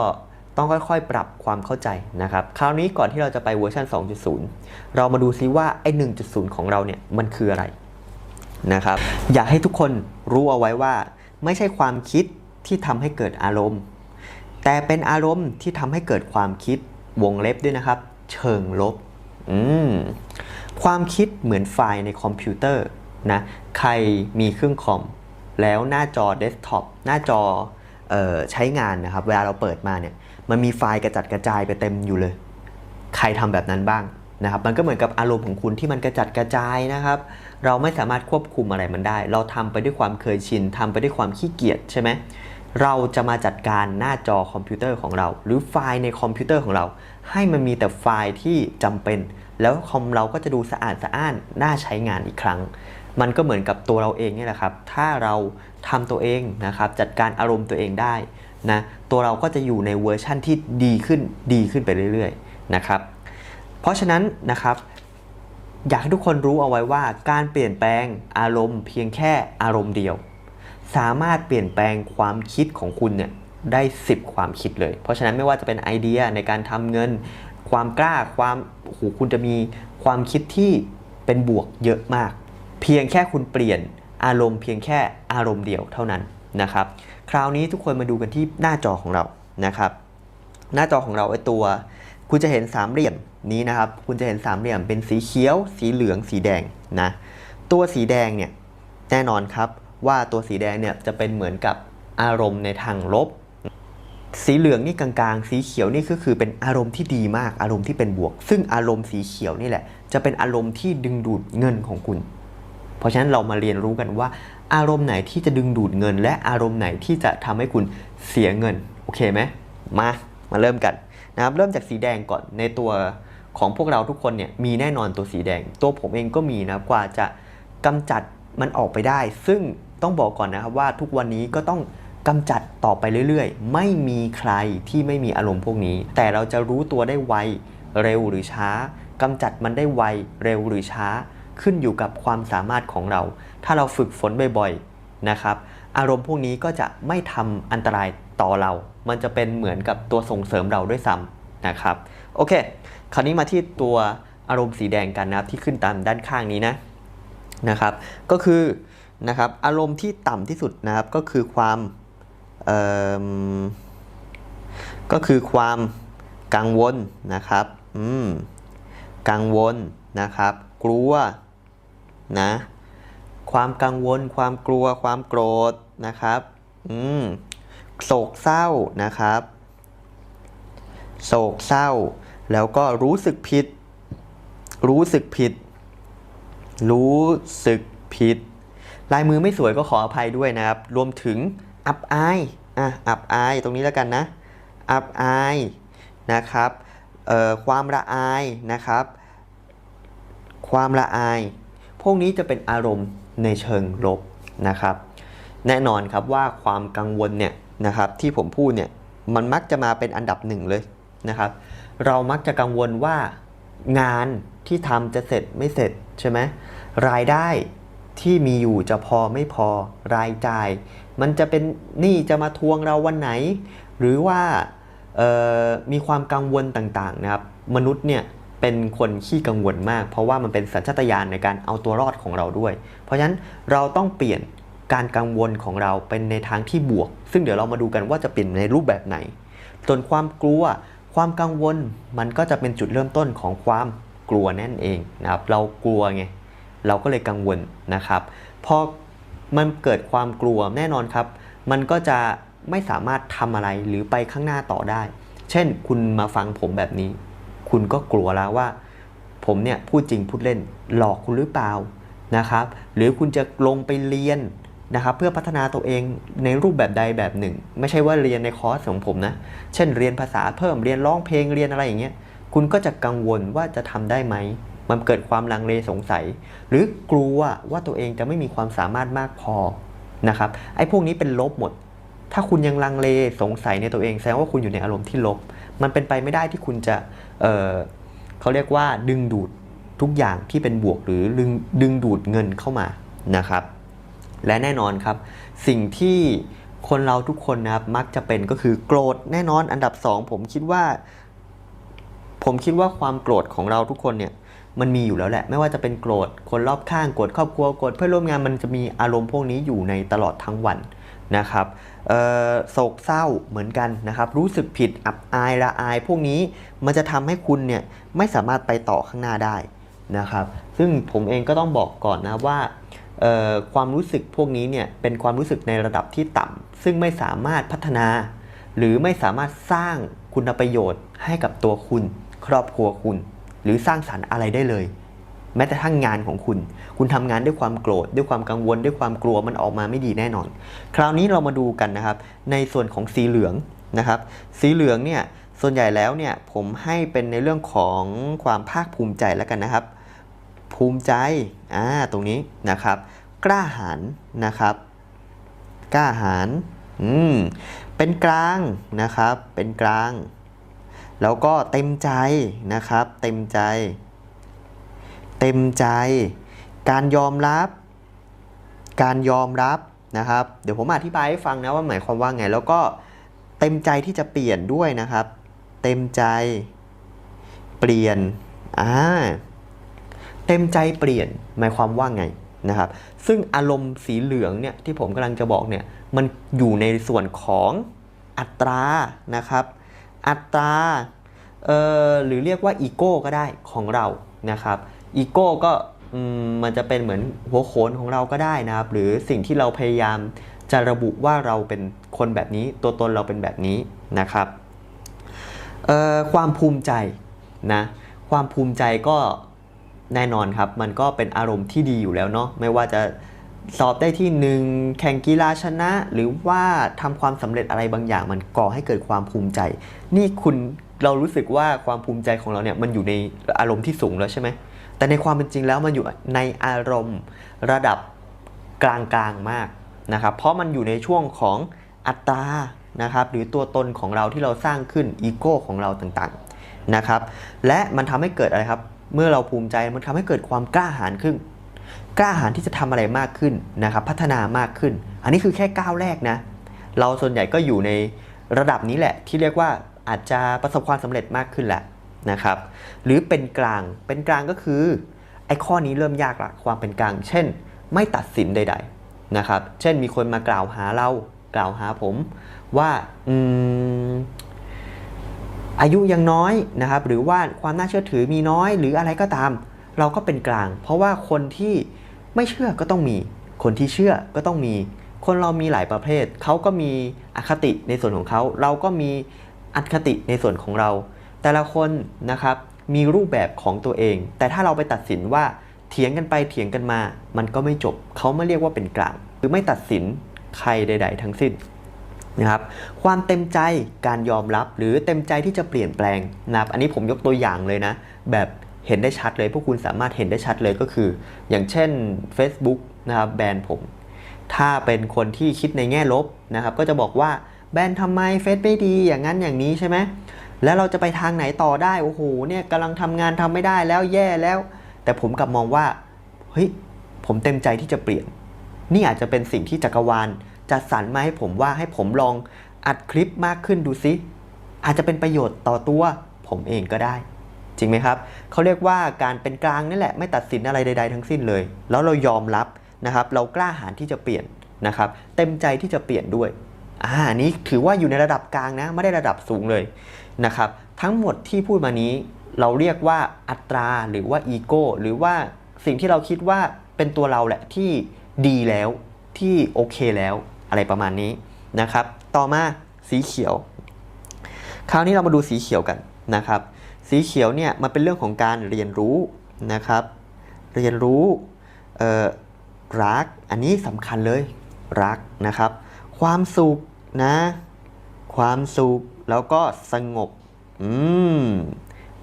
ก็ต้องค่อยๆ ปรับความเข้าใจนะครับ คราวนี้ก่อนที่เราจะไปเวอร์ชัน2.0 เรามาดูซิว่าไอ้ 1.0 ของเราเนี่ยมันคืออะไรนะครับ อยากให้ทุกคนรู้เอาไว้ว่า ไม่ใช่ความคิดที่ทำให้เกิดอารมณ์ แต่เป็นอารมณ์ที่ทำให้เกิดความคิดวงเล็บด้วยนะครับ เชิงลบ อืม ความคิดเหมือนไฟล์ในคอมพิวเตอร์นะ ใครมีเครื่องคอม แล้วหน้าจอเดสก์ท็อปหน้าจอ ใช้งานนะครับเวลาเราเปิดมาเนี่ยมันมีไฟล์กระจัดกระจายไปเต็มอยู่เลย ใครทำแบบนั้นบ้างนะครับมันก็เหมือนกับอารมณ์ของคุณที่มันกระจัดกระจายนะครับ เราไม่สามารถควบคุมอะไรมันได้ เราทำไปด้วยความเคยชินทำไปด้วยความขี้เกียจใช่ไหมเราจะมาจัดการหน้าจอคอมพิวเตอร์ของเรา หรือไฟล์ในคอมพิวเตอร์ของเรา ให้มันมีแต่ไฟล์ที่จำเป็น แล้วคอมเราก็จะดูสะอาดสะอ้านน่าใช้งานอีกครั้ง มันก็เหมือนกับตัวเราเองนี่แหละครับ ถ้าเราทำตัวเองนะครับ จัดการอารมณ์ตัวเองได้นะ ตัวเราก็จะอยู่ในเวอร์ชั่นที่ดีขึ้น ดีขึ้นไปเรื่อยๆนะครับ เพราะฉะนั้นนะครับ อยากให้ทุกคนรู้เอาไว้ว่าการเปลี่ยนแปลงอารมณ์ เพียงแค่อารมณ์เดียว สามารถเปลี่ยนแปลงความคิดของคุณเนี่ยได้ 10 ความคิดเลย เพราะฉะนั้นไม่ว่าจะเป็นไอเดียในการทำเงิน ความกล้า ความโอ้โหคุณจะมีความคิดที่เป็นบวกเยอะมาก เพียงแค่คุณเปลี่ยนอารมณ์เพียงแค่อารมณ์เดียวเท่านั้นนะครับ คราวนี้ทุกคนมาดูกันที่หน้าจอของเรานะครับ หน้าจอของเราไอตัว คุณจะเห็นสามเหลี่ยมนี้นะครับ คุณจะเห็นสามเหลี่ยมเป็นสีเขียว สีเหลือง สีแดงนะ ตัวสีแดงเนี่ยแน่นอนครับว่าตัวสีแดงเนี่ยจะเป็นเหมือนกับอารมณ์ในทางลบ สีเหลืองนี่กลางๆ สีเขียวนี่ก็คือเป็นอารมณ์ที่ดีมาก อารมณ์ที่เป็นบวก ซึ่งอารมณ์สีเขียวนี่แหละ จะเป็นอารมณ์ที่ดึงดูดเงินของคุณ เพราะฉะนั้นเรามาเรียนรู้กันว่า อารมณ์ไหนที่จะดึงดูดเงิน และอารมณ์ไหนที่จะทำให้คุณเสียเงิน โอเคไหมมามาเริ่มกันนะครับเริ่มจากสีแดงก่อนในตัวของพวกเราทุกคนเนี่ยมีแน่นอนตัวสีแดง ตัวผมเองก็มีนะกว่าจะกำจัดมันออกไปได้ ซึ่งต้องบอกก่อนนะครับว่าทุกวันนี้ก็ต้องกำจัดต่อไปเรื่อยๆ ไม่มีใครที่ไม่มีอารมณ์พวกนี้ แต่เราจะรู้ตัวได้ไวเร็วหรือช้ากำจัดมันได้ไวเร็วหรือช้า ขึ้นอยู่กับความสามารถของเรา ถ้าเราฝึกฝนบ่อยๆนะครับ อารมณ์พวกนี้ก็จะไม่ทำอันตรายต่อเรา มันจะเป็นเหมือนกับตัวส่งเสริมเราด้วยซ้ำนะครับ โอเค คราวนี้มาที่ตัวอารมณ์สีแดงกันนะครับที่ขึ้นตามด้านข้างนี้นะนะครับ ก็คือนะครับอารมณ์ที่ต่ำที่สุดนะครับก็คือความเอิ่มก็คือความกังวลนะครับ อืม กังวลนะครับ กลัว นะความกังวล ความกลัว ความโกรธนะครับอืมโศกเศร้านะครับ โศกเศร้า แล้วก็รู้สึกผิด รู้สึกผิด รู้สึกผิด ลายมือไม่สวยก็ขออภัยด้วยนะครับ รวมถึงอับอายอะอับอายตรงนี้แล้วกันนะ อับอายนะครับเอ่อความละอายนะครับ ความละอาย พวกนี้จะเป็นอารมณ์ในเชิงลบนะครับ แน่นอนครับว่าความกังวลเนี่ยนะครับที่ผมพูดเนี่ยมันมักจะมาเป็นอันดับหนึ่งเลยนะครับ เรามักจะกังวลว่างานที่ทำจะเสร็จไม่เสร็จใช่ไหมรายได้ที่มีอยู่จะพอไม่พอรายจ่าย มันจะเป็นหนี้จะมาทวงเราวันไหน หรือว่ามีความกังวลต่างๆนะครับ มนุษย์เนี่ย เป็นคนขี้กังวลมาก เพราะว่ามันเป็นสัญชาตญาณในการเอาตัวรอดของเราด้วย เพราะฉะนั้นเราต้องเปลี่ยนการกังวลของเราเป็นในทางที่บวก ซึ่งเดี๋ยวเรามาดูกันว่าจะเปลี่ยนในรูปแบบไหนส่วนความกลัว ความกังวลมันก็จะเป็นจุดเริ่มต้นของความกลัวนั่นเองนะครับเรากลัวไงเราก็เลยกังวลนะครับพอมันเกิดความกลัวแน่นอนครับ มันก็จะไม่สามารถทำอะไรหรือไปข้างหน้าต่อได้ เช่นคุณมาฟังผมแบบนี้ คุณก็กลัวแล้วว่า ผมเนี่ยพูดจริงพูดเล่นหลอกคุณหรือเปล่านะครับ หรือคุณจะลงไปเรียนนะครับเพื่อพัฒนาตัวเองในรูปแบบใดแบบหนึ่ง ไม่ใช่ว่าเรียนในคอร์สของผมนะเช่นเรียนภาษาเพิ่มเรียนร้องเพลงเรียนอะไรอย่างเงี้ยคุณก็จะกังวลว่าจะทำได้ไหมมันเกิดความลังเลสงสัย หรือกลัวว่าตัวเองจะไม่มีความสามารถมากพอนะครับไอ้พวกนี้เป็นลบหมด ถ้าคุณยังลังเลสงสัยในตัวเองแสดงว่าคุณอยู่ในอารมณ์ที่ลบ มันเป็นไปไม่ได้ที่คุณจะเเขาเรียกว่าดึงดูดทุกอย่างที่เป็นบวกหรือดึงดึงดูดเงินเข้ามานะครับ และแน่นอนครับ สิ่งที่คนเราทุกคนนะครับมักจะเป็นก็คือโกรธแน่นอนอันดับสองผมคิดว่า ผมคิดว่าความโกรธของเราทุกคนเนี่ยมันมีอยู่แล้วแหละ ไม่ว่าจะเป็นโกรธคนรอบข้างโกรธครอบครัวโกรธเพื่อนร่วมงานมันจะมีอารมณ์พวกนี้อยู่ในตลอดทั้งวัน นะครับโศกเศร้าเหมือนกันนะครับ รู้สึกผิดอับอายละอาย พวกนี้มันจะทำให้คุณเนี่ยไม่สามารถไปต่อข้างหน้าได้นะครับ ซึ่งผมเองก็ต้องบอกก่อนนะว่าความรู้สึกพวกนี้เนี่ยเป็นความรู้สึกในระดับที่ต่ำซึ่งไม่สามารถพัฒนา หรือไม่สามารถสร้างคุณประโยชน์ให้กับตัวคุณ ครอบครัวคุณ หรือสร้างสรรค์อะไรได้เลย แม้แต่ทั้งงานของคุณ คุณทำงานด้วยความโกรธ ด้วยความกังวล ด้วยความกลัวมันออกมาไม่ดีแน่นอน คราวนี้เรามาดูกันนะครับ ในส่วนของสีเหลืองนะครับ สีเหลืองเนี่ยส่วนใหญ่แล้วเนี่ยผมให้เป็นในเรื่องของความภาคภูมิใจแล้วกันนะครับ ภูมิใจอ่าตรงนี้นะครับ กล้าหาญนะครับ กล้าหาญอืมเป็นกลางนะครับ เป็นกลาง แล้วก็เต็มใจนะครับ เต็มใจ เต็มใจ การยอมรับ การยอมรับนะครับ เดี๋ยวผมอธิบายให้ฟังนะว่าหมายความว่าไง แล้วก็เต็มใจที่จะเปลี่ยนด้วยนะครับ เต็มใจ เปลี่ยนอ่าเต็มใจเปลี่ยนหมายความว่าไงนะครับ ซึ่งอารมณ์สีเหลืองเนี่ยที่ผมกำลังจะบอกเนี่ยมันอยู่ในส่วนของอัตรานะครับ อัตราเอ่อหรือเรียกว่าอีโก้ก็ได้ของเรานะครับ อีโก้ก็มันจะเป็นเหมือนหัวโขนของเราก็ได้นะครับ หรือสิ่งที่เราพยายามจะระบุว่าเราเป็นคนแบบนี้ ตัวตนเราเป็นแบบนี้นะครับความภูมิใจนะความภูมิใจก็แน่นอนครับ มันก็เป็นอารมณ์ที่ดีอยู่แล้วเนาะไม่ว่าจะสอบได้ที่หนึ่งแข่งกีฬาชนะ หรือว่าทำความสำเร็จอะไรบางอย่าง มันก่อให้เกิดความภูมิใจ นี่คุณเรารู้สึกว่าความภูมิใจของเราเนี่ยมันอยู่ในอารมณ์ที่สูงแล้วใช่ไหม แต่ในความเป็นจริงแล้วมันอยู่ในอารมณ์ระดับกลางๆมากนะครับ เพราะมันอยู่ในช่วงของอัตรานะครับ หรือตัวตนของเราที่เราสร้างขึ้นอีโก้ของเราต่างๆนะครับ และมันทำให้เกิดอะไรครับ เมื่อเราภูมิใจมันทำให้เกิดความกล้าหาญขึ้น กล้าหาญที่จะทำอะไรมากขึ้นนะครับ พัฒนามากขึ้น อันนี้คือแค่ก้าวแรกนะ เราส่วนใหญ่ก็อยู่ในระดับนี้แหละที่เรียกว่าอาจจะประสบความสำเร็จมากขึ้นแหละ นะครับ หรือเป็นกลาง เป็นกลางก็คือไอ้ข้อนี้เริ่มยากละความเป็นกลาง เช่น ไม่ตัดสินใด ๆนะครับ เช่นมีคนมากล่าวหาเรา กล่าวหาผมว่าอืมอายุยังน้อยนะครับ หรือว่าความน่าเชื่อถือมีน้อย หรืออะไรก็ตาม เราก็เป็นกลาง เพราะว่าคนที่ไม่เชื่อก็ต้องมี คนที่เชื่อก็ต้องมี คนเรามีหลายประเภท เขาก็มีอคติในส่วนของเขา เราก็มีอคติในส่วนของเรา แต่ละคนนะครับมีรูปแบบของตัวเอง แต่ถ้าเราไปตัดสินว่าเถียงกันไปเถียงกันมา มันก็ไม่จบ เขาไม่เรียกว่าเป็นกลางหรือไม่ตัดสินใครใด ๆ ทั้งสิ้นนะครับความเต็มใจการยอมรับหรือเต็มใจที่จะเปลี่ยนแปลงนะครับอันนี้ผมยกตัวอย่างเลยนะ แบบเห็นได้ชัดเลย พวกคุณสามารถเห็นได้ชัดเลยก็คือ อย่างเช่น Facebook นะครับแบนผม ถ้าเป็นคนที่คิดในแง่ลบนะครับก็จะบอกว่าแบนทำไมเฟซไม่ดีอย่างนั้นอย่างนี้ใช่ไหม แล้วเราจะไปทางไหนต่อได้โอ้โหเนี่ยกำลังทำงานทำไม่ได้แล้วแย่แล้ว แต่ผมกลับมองว่าเฮ้ยผมเต็มใจที่จะเปลี่ยน นี่อาจจะเป็นสิ่งที่จักรวาลจัดสรรมาให้ผมว่าให้ผมลองอัดคลิปมากขึ้นดูซิ อาจจะเป็นประโยชน์ต่อตัวผมเองก็ได้ จริงไหมครับ เขาเรียกว่าการเป็นกลางนี่แหละไม่ตัดสินอะไรใด ๆ ทั้งสิ้นเลย แล้วเรายอมรับนะครับ เรากล้าหาญที่จะเปลี่ยนนะครับ เต็มใจที่จะเปลี่ยนด้วย อ่านี้ถือว่าอยู่ในระดับกลางนะ ไม่ได้ระดับสูงเลยนะครับ ทั้งหมดที่พูดมานี้เราเรียกว่าอัตราหรือว่าอีโก้หรือว่าสิ่งที่เราคิดว่าเป็นตัวเราแหละที่ดีแล้วที่โอเคแล้วอะไรประมาณนี้นะครับ ต่อมาสีเขียว คราวนี้เรามาดูสีเขียวกันนะครับ สีเขียวเนี่ยมันเป็นเรื่องของการเรียนรู้นะครับ เรียนรู้รักอันนี้สำคัญเลยรักนะครับ ความสุข นะ ความสุขแล้วก็สงบ อืม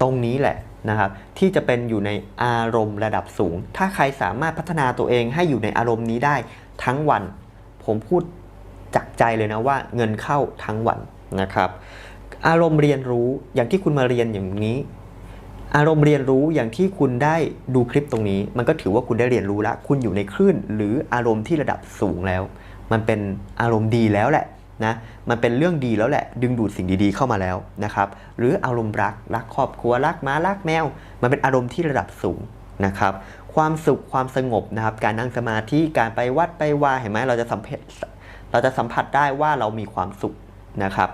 ตรงนี้แหละนะครับ ที่จะเป็นอยู่ในอารมณ์ระดับสูง ถ้าใครสามารถพัฒนาตัวเองให้อยู่ในอารมณ์นี้ได้ทั้งวัน ผมพูดจากใจเลยนะว่าเงินเข้าทั้งวันนะครับ อารมณ์เรียนรู้อย่างที่คุณมาเรียนอย่างนี้ อารมณ์เรียนรู้อย่างที่คุณได้ดูคลิปตรงนี้ มันก็ถือว่าคุณได้เรียนรู้แล้วคุณอยู่ในคลื่น หรืออารมณ์ที่ระดับสูงแล้ว มันเป็นอารมณ์ดีแล้วแหละ นะมันเป็นเรื่องดีแล้วแหละดึงดูดสิ่งดีๆเข้ามาแล้วนะครับหรืออารมณ์รักรักครอบครัวรักม้ารักแมว มันเป็นอารมณ์ที่ระดับสูงนะครับความสุขความสงบนะครับการนั่งสมาธิการไปวัดไปวาเห็นไหมเราจะสัมผัสเราจะสัมผัสได้ว่าเรามีความสุขนะครับ